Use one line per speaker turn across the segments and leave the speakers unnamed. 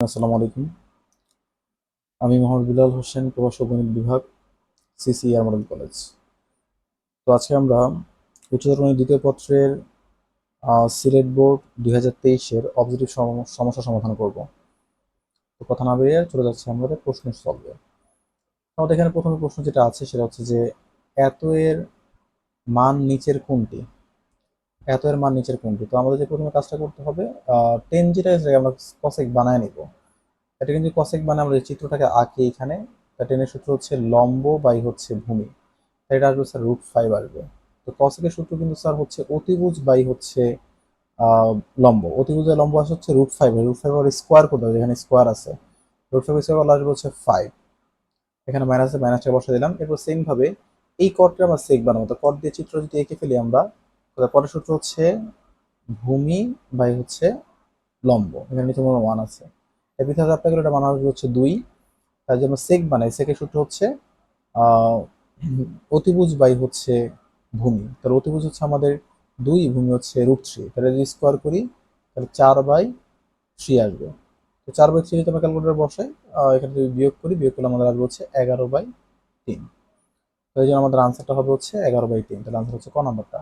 আসসালামু আলাইকুম। আমি মোহাম্মদ বিলাল হোসেন প্রভাষক গণিত বিভাগ, সিসিআর মডেল কলেজ। তো আজকে আমরা উচ্চতর গণিত দ্বিতীয় পত্রের সিলেট বোর্ড দুই হাজার তেইশের অবজেক্টিভ সমস্যা সমাধান করব। তো কথা না বেরিয়ে চলে যাচ্ছে আমাদের প্রশ্ন সলভে আমাদের এখানে প্রথমে প্রশ্ন যেটা আছে সেটা হচ্ছে যে, এত এর মান নিচের কোনটি? এত এর মান নিচের কোনটি? তো আমাদের যে প্রথমে কাজটা করতে হবে টেন যেটা আছে আমরা কসেক বানায় নিব। এটা কিন্তু কসেক বানায় আমরা এই চিত্রটাকে আঁকি এখানে টেনের সূত্র হচ্ছে লম্ব বাই হচ্ছে ভূমি। এটা আসবে স্যার রুট ফাইভ আসবে। তো কসেকের সূত্র কিন্তু স্যার হচ্ছে অতিভুজ বাই হচ্ছে লম্ব। অতিভুজের লম্ব আসে হচ্ছে root five root five square করতে হবে? যেখানে স্কোয়ার আছে। রুট ফাইভ স্কোয়ার আসবে হচ্ছে ফাইভ এখানে মাইনাসে মাইনাসটা বসে দিলাম। এরপর সেমভাবে এই কটটা আমরা সেক বানাবো। তো কট দিয়ে চিত্র যদি এঁকে ফেলি আমরা পরের সূত্র হচ্ছে ভূমি বাই হচ্ছে লম্ব। এখানে মনে ওয়ান আছে। এর আপনাকে এটা বানানো হচ্ছে দুই। তার জন্য সেক বানাই সেকের সূত্র হচ্ছে অতিভুজ বাই হচ্ছে ভূমি। তাহলে অতিভুজ হচ্ছে আমাদের দুই, ভূমি হচ্ছে রুট থ্রি তাহলে যদি স্কোয়ার করি, তাহলে চার বাই থ্রি আসবে। তো চার বাই থ্রি যদি আমরা ক্যালকুলেটার বসাই এখানে যদি বিয়োগ করি, বিয়োগ করলে আমাদের আসবে হচ্ছে এগারো বাই তিন। তাই জন্য আমাদের আনসারটা হবে হচ্ছে এগারো বাই তিন। তাহলে আনসার হচ্ছে ক নাম্বারটা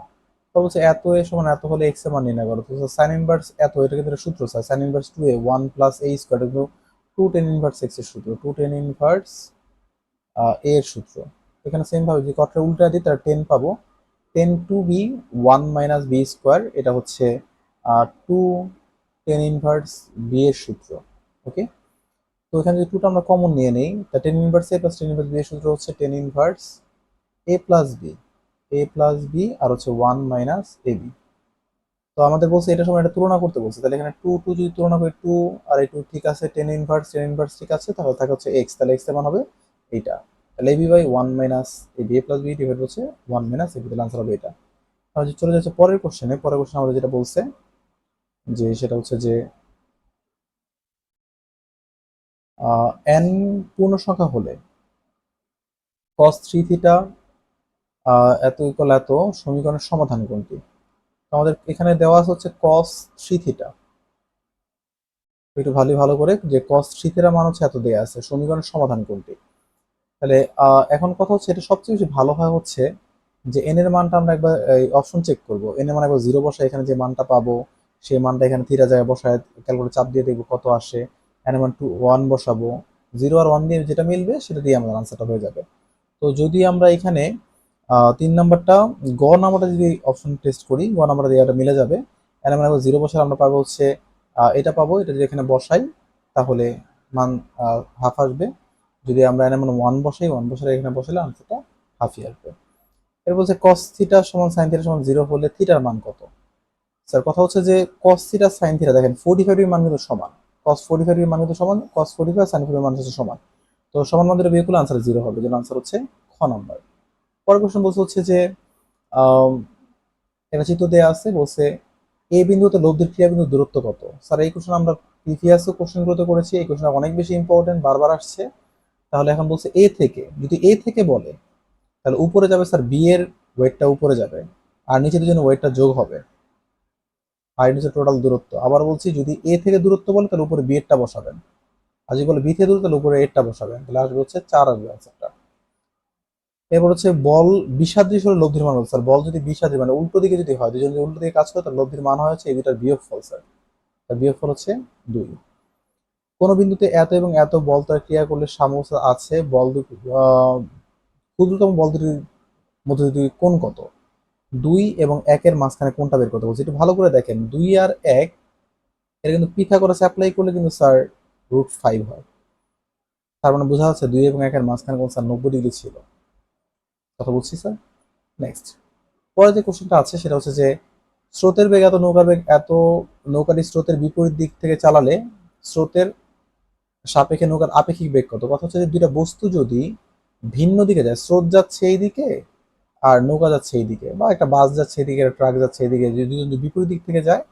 বলছে, এত এ সমান, এত হলে এক্সের মান নির্ণয় করো। তো সাইন ইনভার্স এত এটা কিন্তু সূত্র sir sine inverse two a one plus a square কিন্তু টু টেন ইনভার্স এক্সের সূত্র টু টেন ইনভার্স এ এর সূত্র। এখানে সেম ভাবে যদি কটটা উল্টা দিই, তাহলে টেন পাবো। Tan two b one minus b square এটা হচ্ছে টু টেন ইনভার্স বি এর সূত্র ওকে তো এখানে যদি টুটা আমরা কমন নিয়ে নেই, তা tan inverse a plus tan inverse b এর সূত্র হচ্ছে tan inverse a plus b a plus b আর হচ্ছে ওয়ান মাইনাস এ বি তো আমাদের বলছে এটা সময় এটা তুলনা করতে বলছে। তাহলে এখানে টু টু যদি তুলনা করি টু আর এই টু ঠিক আছে টেন ইনভার্স টেন ইনভার্স ঠিক আছে, তাহলে থাকে হচ্ছে এক্স তাহলে এক্স মান হবে এইটা। তাহলে a b by one minus a b a plus b divide হচ্ছে ওয়ান মাইনাস এ বি তাহলে আনসার হবে এটা। তাহলে চলে যাচ্ছে পরের কোশ্চেনে পরের কোশ্চেন আমাদের যেটা বলছে, যে সেটা হচ্ছে যে এন পূর্ণ সংখ্যা হলে কস থ্রি থিটা এত ইকুয়াল এত, সমীকরণের সমাধান কোনটি? আমাদের এখানে দেওয়া আছে হচ্ছে কস থ্রি একটু ভালো ভালো করে, যে কস থ্রি থিটা মান হচ্ছে এত দেওয়া আছে, সমীকরণের সমাধান কোনটি? তাহলে এখন কথা হচ্ছে এটা সবচেয়ে বেশি ভালো হয় হচ্ছে যে এন এর মানটা আমরা একবার অপশন চেক করব। এন এর মান একবার জিরো বসায়, এখানে যে মানটা পাবো, সেই মানটা এখানে থিটা জায়গায় বসায় ক্যালকুলেটর চাপ দিয়ে দেখব কত আসে। এন এর মান টু ওয়ান বসাবো। জিরো আর ওয়ান দিয়ে যেটা মিলবে, সেটা দিয়ে আমাদের আনসারটা হয়ে যাবে। তো যদি আমরা এখানে তিন নাম্বারটা গ নাম্বারটা যদি অপশন টেস্ট করি গ নাম্বারটা দিয়ে এটা মিলে যাবে। এর মানে জিরো বসালে আমরা পাবো হচ্ছে এটা পাবো, এটা যদি এখানে বসাই, তাহলে মান হাফ আসবে। যদি আমরা এর মানে ওয়ান বসাই ওয়ান বসালে এখানে বসালে আনসারটা হাফই আসবে। এর বলছে কস থিটা সমান সাইন থিটা সমান জিরো হলে থিটার মান কত? স্যার কথা হচ্ছে যে কস থিটা সাইন থিটা দেখেন ফোর্টি ফাইভ এর মান কিন্তু সমান। কস ফোর্টি ফাইভ এর মান কিন্তু সমান cos forty five sine five এর মান হচ্ছে সমান। তো সমান মান ধরে বিয়ে করলে আনসার জিরো হবে, যেন আনসার হচ্ছে খ নাম্বার পরের কোশ্চেন বলছে হচ্ছে যে একটা চিত্র দেওয়া আছে, বলছে, এ বিন্দুতে লব্ধির ক্রিয়া বিন্দু দূরত্ব কত? স্যার, এই কোশ্চেন আমরা প্রিভিয়াসও কোশ্চেনগুলোতে করেছি, এই কোশ্চেন অনেক বেশি ইম্পর্টেন্ট বারবার আসছে। তাহলে এখন বলছে এ থেকে, যদি এ থেকে বলে, তাহলে উপরে যাবে স্যার, বি এর ওয়েটটা উপরে যাবে, আর নিচের জন্য ওয়েটটা যোগ হবে। আর নিচে টোটাল দূরত্ব। আবার বলছি, যদি এ থেকে দূরত্ব বলে, তাহলে উপরে বি এরটা বসাবেন। আর যদি বলে বি থেকে দূরত্ব, তাহলে উপরে এরটা বসাবেন। তাহলে আসবে হচ্ছে চার আসবে আনসারটা এরপর হচ্ছে বল বিষাদৃশ হলে লব্ধির মান স্যার, বল যদি বিষাদৃশ মানে উল্টো দিকে যদি হয়, দুজন যদি উল্টো দিকে কাজ করে, তাহলে লব্ধির মান হচ্ছে এই দুটার বিয়োগ ফল স্যার। তার বিয়োগ ফল হচ্ছে দুই। কোন বিন্দুতে এত এবং এত বল তার ক্রিয়া করলে সামর্থ্য আছে, বল ক্ষুদ্রতম বল দুটির মধ্যে দুই কোন কত? দুই এবং একের মাঝখানে কোনটা বের করতে বলছে। একটু ভালো করে দেখেন, দুই আর এক এটা কিন্তু পিথাগোরাস অ্যাপ্লাই করলে কিন্তু, স্যার রুট ফাইভ হয়। তার মানে বোঝা যাচ্ছে দুই এবং একের মাঝখানে কোন স্যার, নব্বই ডিগ্রি ছিল। কথা বলছি স্যার নেক্সট পরে যে কোশ্চেনটা আছে, সেটা হচ্ছে যে, স্রোতের বেগ এত নৌকার বেগ, এত নৌকাটি স্রোতের বিপরীত দিক থেকে চালালে, স্রোতের সাপেক্ষে নৌকার আপেক্ষিক বেগ কত? কথা হচ্ছে যে, দুইটা বস্তু যদি ভিন্ন দিকে যায়, স্রোত যাচ্ছে এই দিকে আর নৌকা যাচ্ছে এই দিকে, বা একটা বাস যাচ্ছে এদিকে একটা ট্রাক যাচ্ছে এদিকে যদি যদি বিপরীত দিক থেকে যায়,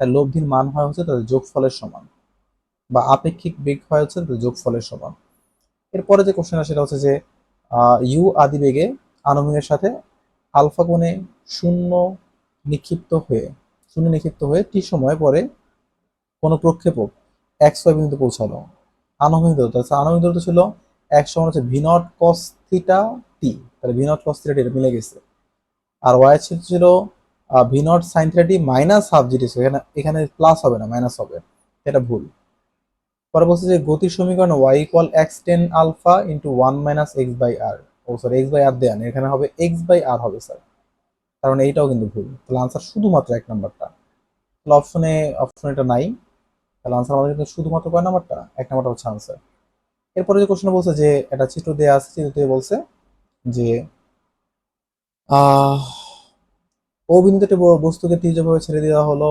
তার লব্ধির মান হয় হচ্ছে তাদের যোগফলের সমান, বা আপেক্ষিক বেগ হয় হচ্ছে তাদের যোগফলের সমান। এরপরে যে কোশ্চেন সেটা হচ্ছে যে ইউ আদি বেগে আনুমিনের সাথে আলফা কোণে শূন্য নিক্ষিপ্ত হয়ে, শূন্য নিক্ষিপ্ত হয়ে টি সময় পরে কোনো প্রক্ষেপক এক্স ওয়াই বিন্দুতে পৌঁছালো। আনুভূমিক দূরত্ব আচ্ছা আনুভূমিক দূরত্ব ছিল এক সমান হচ্ছে v naught cos theta t তাহলে v naught cos theta t মিলে গেছে। আর ওয়াই ছিল ছিল v naught sine theta t minus half g t এখানে এখানে প্লাস হবে না মাইনাস হবে, এটা ভুল। পরে বলছে যে গতির সমীকরণ y equal x tan alpha into one minus x by R O sir x by R then এখানে হবে এক্স বাই আর হবে স্যার। কারণ এইটাও কিন্তু ভুল। তাহলে আনসার শুধুমাত্র এক নাম্বারটা। তাহলে অপশনে অপশন এটা নাই। তাহলে আনসার আমাদের কিন্তু শুধুমাত্র কয় নাম্বারটা? এক নাম্বারটা হচ্ছে আনসার এরপরে যে কোশ্চেন বলছে যে, এটা চিত্র দিয়ে আছে, চিত্র দিয়ে বলছে যে ও বিন্দুতে একটি বস্তুকে তীর্যভাবে ছেড়ে দেওয়া হলো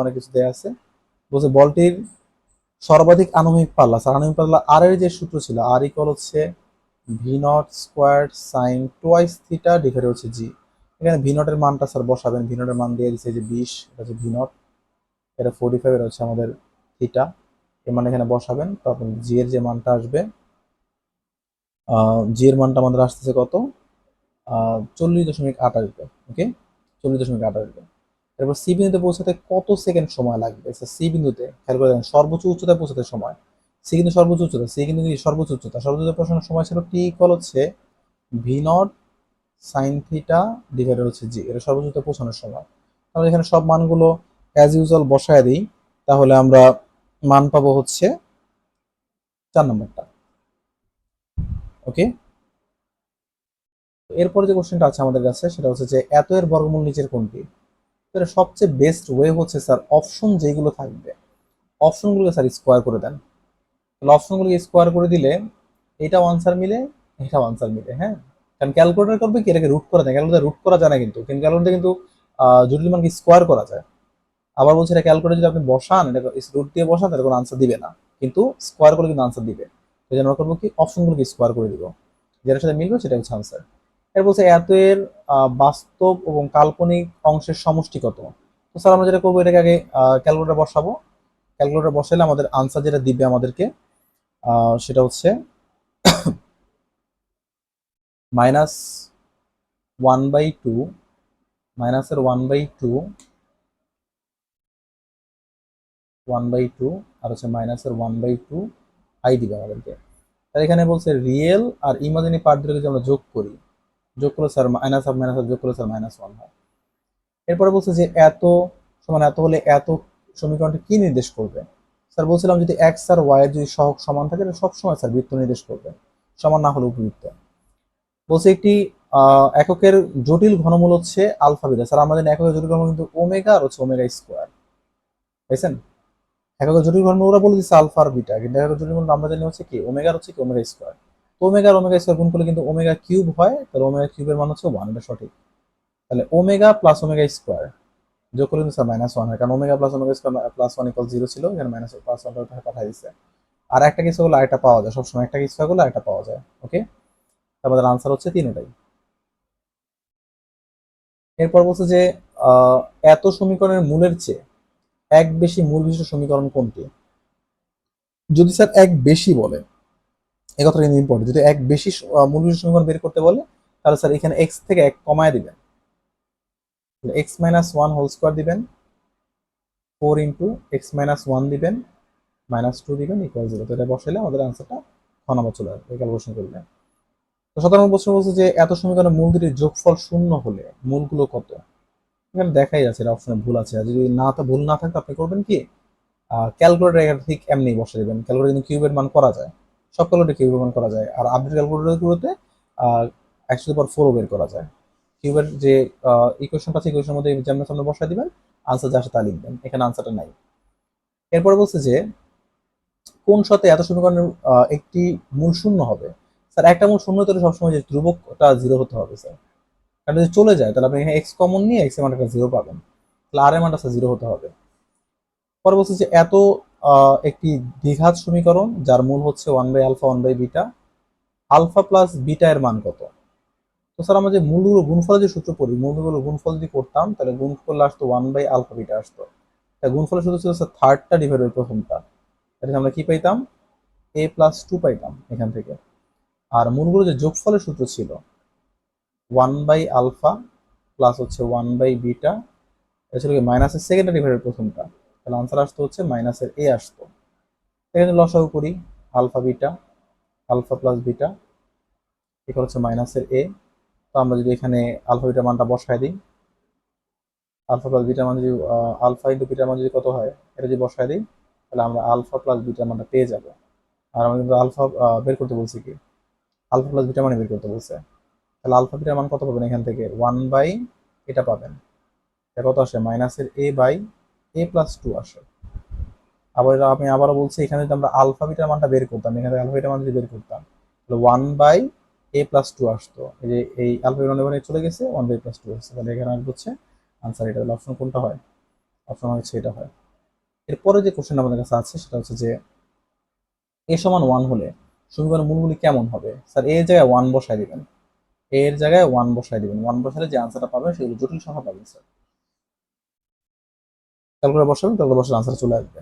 অনেক কিছু দেওয়া আছে। বলছে বলটির সর্বাধিক আনুভূমিক পাল্লা, স্যার আনুভূমিক পাল্লা আর এর যে সূত্র ছিল আর ইকুয়াল হচ্ছে v naught square sine twice theta divide হচ্ছে জি এখানে ভি নটের মানটা স্যার বসাবেন। ভি নটের মান দিয়ে দিচ্ছে যে বিশ, এটা হচ্ছে ভি নট এটা ফোর্টি ফাইভ এটা হচ্ছে আমাদের থিটা এর মানে এখানে বসাবেন তখন জি এর যে মানটা আসবে জি এর মানটা আমাদের আসতেছে কত? চল্লিশ দশমিক আট আসবে ওকে চল্লিশ দশমিক আট আসবে এরপর সি বিন্দুতে পৌঁছাতে কত সেকেন্ড সময় লাগবে? সি বিন্দুতে, খেয়াল করে দেখেন, সর্বোচ্চ উচ্চতায় পৌঁছাতে সময়। সি কিন্তু সর্বোচ্চ উচ্চতা, সি কিন্তু সর্বোচ্চ উচ্চতা? সর্বোচ্চ পৌঁছানোর সময় ছিল টি ইকুয়াল হচ্ছে v naught sine theta divided হচ্ছে জি, এটা সর্বোচ্চ পৌঁছানোর সময়। তাহলে এখানে সব মানগুলো অ্যাজ ইউজুয়াল বসায় দিই, তাহলে আমরা মান পাবো হচ্ছে চার নম্বরটা। ওকে এরপরে যে কোশ্চেনটা আছে আমাদের কাছে, সেটা হচ্ছে যে এত এর বর্গমূল নিচের কোনটি? সবচেয়ে বেস্ট ওয়ে হচ্ছে স্যার অপশন যেগুলো থাকবে। অপশনগুলোকে স্যার স্কোয়ার করে দেন। অপশনগুলোকে স্কোয়ার করে দিলে এটাও আনসার মিলে এটাও আনসার মিলে হ্যাঁ? কারণ ক্যালকুলেটর করবে কি? এটাকে রুট করা যায়। ক্যালকুলেটর রুট করা যায় না কিন্তু। কিন্তু ক্যালকুলেটর কিন্তু জটিল মানকে স্কোয়ার করা যায়। আবার বলছে এটা ক্যালকুলেটর যদি আপনি বসান এটা রুট দিয়ে বসান তাহলে কোনো আনসার দিবে না। কিন্তু স্কোয়ার করে কিন্তু আনসার দিবে। এই জন্য আমরা করব কি? অপশনগুলোকে স্কোয়ার করে দিব। যেটার সাথে মিলবে সেটা হচ্ছে আনসার এর বলছে এত এর আহ, বাস্তব এবং কাল্পনিক অংশের সমষ্টি কত? তো স্যার আমরা যেটা করব এটাকে আগে ক্যালকুলেটর বসাবো। ক্যালকুলেটর বসাইলে আমাদের আনসার যেটা দিবে আমাদেরকে সেটা হচ্ছে মাইনাস ওয়ান বাই টু মাইনাসের one by two one by two আর হচ্ছে মাইনাসের ওয়ান বাই টু আই দিবে আমাদেরকে। তাহলে এখানে বলছে রিয়েল আর ইমাজিনি পার্ট দুটো যদি আমরা যোগ করি, যোগ করলে স্যার মাইনাস অফ মাইনাস যোগ করলে স্যার মাইনাস ওয়ান হয়। এরপরে বলছে যে এত সমান এত হলে এত সমীকরণটি কি নির্দেশ করবে? স্যার, বলছিলাম যদি এক্স আর ওয়াই এর যদি সহগ সমান থাকে, তাহলে সবসময় স্যার বৃত্ত নির্দেশ করবে। সমান না হলে উপবৃত্ত। বলছে একটি এককের জটিল ঘনমূল হচ্ছে আলফা বিটা। স্যার আমাদের এককের জটিল ঘনমূল কিন্তু ওমেগা আর হচ্ছে ওমেগা স্কোয়ার। বুঝছেন? এককের জটিল ঘনমূল, ওরা বলে দিচ্ছে আলফা আর বিটা, কিন্তু এককের জটিল ঘনমূল আমরা জানি হচ্ছে কি ওমেগার হচ্ছে কি ওমেগা স্কোয়ার। তো ওমেগা আর ওমেগা স্কোয়ার গুণ করলে কিন্তু ওমেগা কিউব হয়, তাহলে ওমেগা কিউবের মান হচ্ছে ওয়ান, এটা সঠিক। তাহলে ওমেগা প্লাস ওমেগা স্কোয়ার। যোগ স্যার মাইনাস ওয়ান কারণ omega plus omega square plus one equal zero ছিল, এখানে মাইনাস প্লাস ওয়ান পাঠাই দিচ্ছে আর একটা কিছু হলে আরেকটা পাওয়া যায়, সবসময় একটা কিছু হলে আরেকটা পাওয়া যায় ওকে আমাদের আনসার হচ্ছে তিনটাই এরপর বলছে যে এত সমীকরণের মূলের চেয়ে এক বেশি মূল বিশিষ্ট সমীকরণ কোনটি? যদি স্যার এক বেশি বলে এই কথাটা কিন্তু ইম্পর্টেন্ট যদি এক বেশি মূল বিশিষ্ট সমীকরণ বের করতে বলে, তাহলে স্যার এখানে এক্স থেকে এক কমায় দিবেন। X minus one whole square দিবেন four into x minus one দিবেন মাইনাস টু দিবেন ইকুয়াল জিরো তো এটা বসাইলে আমাদের আনসারটা খ নাম্বার চলে আসবে ক্যালকুলেশন করলে। তো সাধারণ প্রশ্ন বলছে যে এত সমীকরণের মূল দুটির যোগফল শূন্য হলে মূলগুলো কত? এখানে দেখাই যাচ্ছে, এটা অপশনে ভুল আছে। আর যদি না তা ভুল না থাকে, আপনি করবেন কি? ক্যালকুলেটর এখানে ঠিক এমনি বসে দেবেন। ক্যালকুলেটর কিউবের মান করা যায়। সব কিউবের মান করা যায়। আর আপডেট ক্যালকুলেটরগুলোতে একশো পর ফোরও বের করা যায়। কিউবের যে ইকুয়েশনটা আছে ইকুয়েশনের মধ্যে যেমন সামনে বসায় দিবেন আনসার যা তা লিখবেন। এখানে আনসারটা নাই। এরপরে বলছে যে, কোন শতে এত সমীকরণের একটি মূল শূন্য হবে? স্যার, একটা মূল শূন্য হলে সবসময় যে ধ্রুবকটা জিরো হতে হবে, স্যার। কারণ যদি চলে যায়, তাহলে আপনি এখানে এক্স কমন নিয়ে এক্সের মানটা জিরো পাবেন। তাহলে আর এর মানটা জিরো হতে হবে। পরে বলছে যে, এত একটি দ্বিঘাত সমীকরণ, যার মূল হচ্ছে one by alpha one by beta alpha plus beta এর মান কত? তো স্যার, আমরা যে মূলগুলো গুণফলের যে সূত্র পড়ি, মূলগুলো গুণফল যদি করতাম, তাহলে গুণ করলে আসতো ওয়ান বাই আলফা বিটা আসতো। তাই গুণফলের সূত্র ছিল স্যার থার্ডটা ডিভাইড বাই প্রথমটা। এটা আমরা কি পাইতাম? এ প্লাস টু পাইতাম এখান থেকে। আর মূলগুলো যে যোগফলের সূত্র ছিল ওয়ান বাই আলফা প্লাস হচ্ছে ওয়ান বাই বিটা এটা কি মাইনাসের সেকেন্ডটা ডিভাইডেড প্রথমটা। তাহলে আনসার আসতো হচ্ছে মাইনাসের এ আসতো। এখানে লসাগু করি alpha beta alpha plus beta এখানে হচ্ছে মাইনাসের এ তো আমরা যদি এখানে আলফা বিটার মানটা বসায় দিই, আলফা প্লাস বিটার মান যদি আলফা ইন্টু বিটার মান যদি কত হয়, এটা যদি বসায় দিই, তাহলে আমরা আলফা প্লাস বিটার মানটা পেয়ে যাব। আর আমরা কিন্তু আলফা বের করতে বলছি কি? আলফা প্লাস বিটার মানে বের করতে বলছে। তাহলে আলফা বিটার মান কত পাবেন এখান থেকে? ওয়ান বাই এটা পাবেন। এটা কত আসে? মাইনাসের a by a plus two আসে। আবার আমি আবারও বলছি, এখানে যদি আমরা আলফা বিটার মানটা বের করতাম, এখানে আলফা বিটার মান যদি বের করতাম, তাহলে one by a plus two আসতো। এই যে এই আলফা বিটার মান চলে গেছে ওয়ান বাই প্লাস টু আসছে তাহলে এখানে আসবে হচ্ছে আনসার এটা অপশন কোনটা হয়? অপশন হচ্ছে এটা হয়। এরপরে যে কোশ্চেন আমাদের কাছে আছে, সেটা হচ্ছে যে এ সমান ওয়ান হলে সমীকরণের মূলগুলি কেমন হবে? স্যার এর জায়গায় ওয়ান বসায় দিবেন। এর জায়গায় ওয়ান বসায় দিবেন। ওয়ান বসালে যে আনসারটা পাবেন, সেগুলো জটিল সংখ্যা পাবেন, স্যার। ক্যালকুলেটর বসাবেন ক্যালকুলেটর বসালে আনসার চলে আসবে।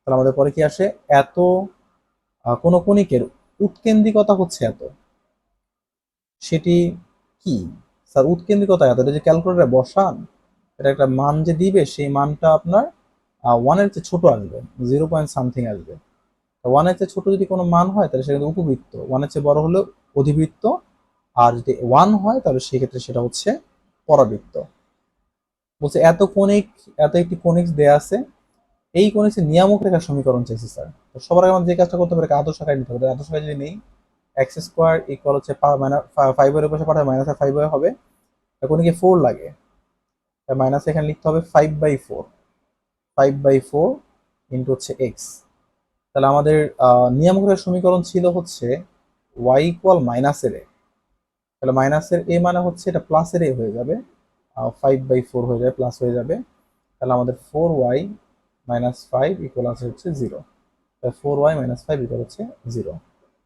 তাহলে আমাদের পরে কি আসে? এত কোন কণিকের উৎকেন্দ্রিকতা হচ্ছে এত। সেটি কি? স্যার উৎকেন্দ্রিকতা এত যে ক্যালকুলেটরে বসান, এটা একটা মান যে দিবে, সেই মানটা আপনার ওয়ানের চেয়ে ছোট আসবে জিরো পয়েন্ট সামথিং আসবে। ওয়ানের চেয়ে ছোট যদি কোনো মান হয়, তাহলে সেটা কিন্তু উপবৃত্ত। ওয়ানের চেয়ে বড় হলে অধিবৃত্ত, আর যদি ওয়ান হয়, তাহলে সেক্ষেত্রে সেটা হচ্ছে পরাবৃত্ত। বলছে, এত কণিক, এত একটি কণিক্স দেয়া আছে, এই কণিক্সের নিয়ামক রেখার সমীকরণ চাইছি, স্যার। তো সবার আগে আমাদের যে কাজটা করতে পারে আদর্শ আকারে নিতে হবে। আদর্শ আকারে যদি নেই এক্স স্কোয়ার ইকুয়াল হচ্ছে ফাইভ এর পাশে পাঠায় মাইনাস ফাইভ হবে। এখন কি ফোর লাগে। মাইনাস এখানে লিখতে হবে five by four five by four into হচ্ছে এক্স তাহলে আমাদের আহ, নিয়ামক সমীকরণ ছিল হচ্ছে ওয়াই ইকুয়াল মাইনাসের এ। তাহলে মাইনাসের এ মানে হচ্ছে এটা প্লাসের এ হয়ে যাবে। ফাইভ বাই ফোর হয়ে যাবে প্লাস হয়ে যাবে। তাহলে আমাদের four y minus five equal আছে হচ্ছে জিরো তাহলে four y minus five equal হচ্ছে জিরো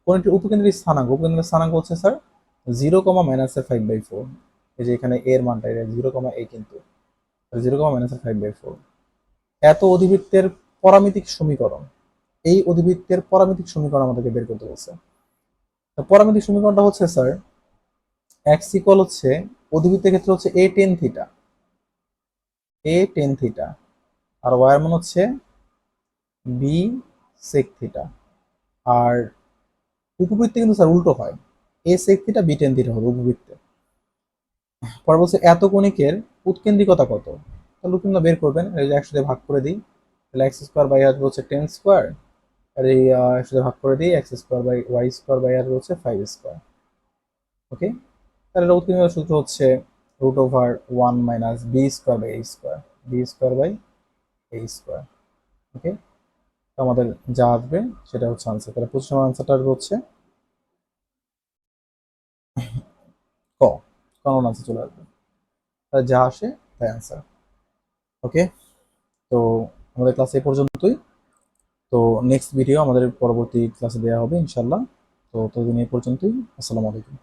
কোনটি উপকেন্দ্রের স্থানাঙ্ক উপকেন্দ্রের স্থানাঙ্ক হচ্ছে স্যার জিরো কমা মাইনাসের ফাইভ বাই ফোর এই যে এখানে এর মানটা, এটা জিরো কমা এ কিন্তু জিরো কমা মাইনাসের ফাইভ বাই ফোর এত অধিবৃত্তের পরামিতিক সমীকরণ, এই অধিবৃত্তের পরামিতিক সমীকরণ আমাদেরকে বের করতে বলছে। পরামিতিক সমীকরণটা হচ্ছে স্যার এক্স ইকুয়াল হচ্ছে, অধিবৃত্তের ক্ষেত্রে হচ্ছে a tan theta a tan theta আর ওয়ার মান হচ্ছে বি সেক থিটা আর উপবৃত্তে কিন্তু স্যার উল্টো হয়। A sec theta b tan theta হবে উপবৃত্তে। পরে বলছে, এত কণিকের উৎকেন্দ্রিকতা কত? তাহলে উৎকেন্দ্র বের করবেন, এই যে একসাথে ভাগ করে দিই, তাহলে এক্স স্কোয়ার বাই আর হচ্ছে টেন স্কোয়ার আর এই একসাথে ভাগ করে দিই x square by y square by আর হচ্ছে ফাইভ স্কোয়ার ওকে তাহলে এটা উৎকেন্দ্রিকতার সূত্র হচ্ছে root over one minus b square by a square b square by a square okay আমাদের যা আসবে সেটা হচ্ছে আনসার তাহলে পঁচিশ নম্বর আনসারটা আসবে হচ্ছে ক। কমন আনসার চলে আসবে? তাহলে যা আসে তাই আনসার ওকে তো আমাদের ক্লাস এই পর্যন্তই। তো নেক্সট ভিডিও আমাদের পরবর্তী ক্লাসে দেওয়া হবে ইনশাল্লাহ তো ততদিন এই পর্যন্তই। আসসালামু আলাইকুম।